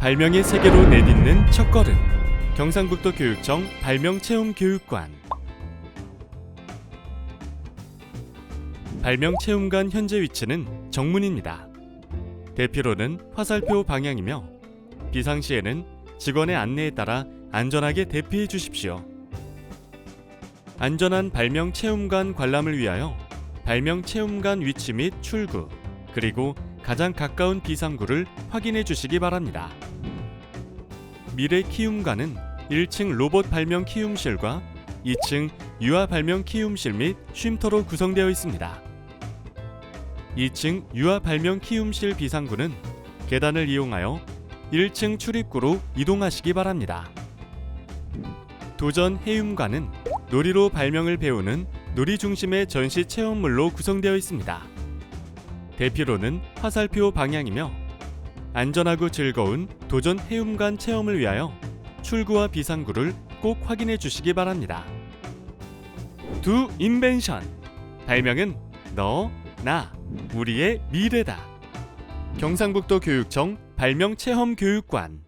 발명의 세계로 내딛는 첫걸음 경상북도 교육청 발명체험교육관 발명체험관 현재 위치는 정문입니다. 대피로는 화살표 방향이며 비상시에는 직원의 안내에 따라 안전하게 대피해 주십시오. 안전한 발명체험관 관람을 위하여 발명체험관 위치 및 출구 그리고 가장 가까운 비상구를 확인해 주시기 바랍니다. 미래 키움관은 1층 로봇 발명 키움실과 2층 유아 발명 키움실 및 쉼터로 구성되어 있습니다. 2층 유아 발명 키움실 비상구는 계단을 이용하여 1층 출입구로 이동하시기 바랍니다. 도전 해움관은 놀이로 발명을 배우는 놀이 중심의 전시 체험물로 구성되어 있습니다. 대피로는 화살표 방향이며 안전하고 즐거운 도전 해움관 체험을 위하여 출구와 비상구를 꼭 확인해 주시기 바랍니다. 두 인벤션 발명은 너, 나, 우리의 미래다. 경상북도 교육청 발명 체험 교육관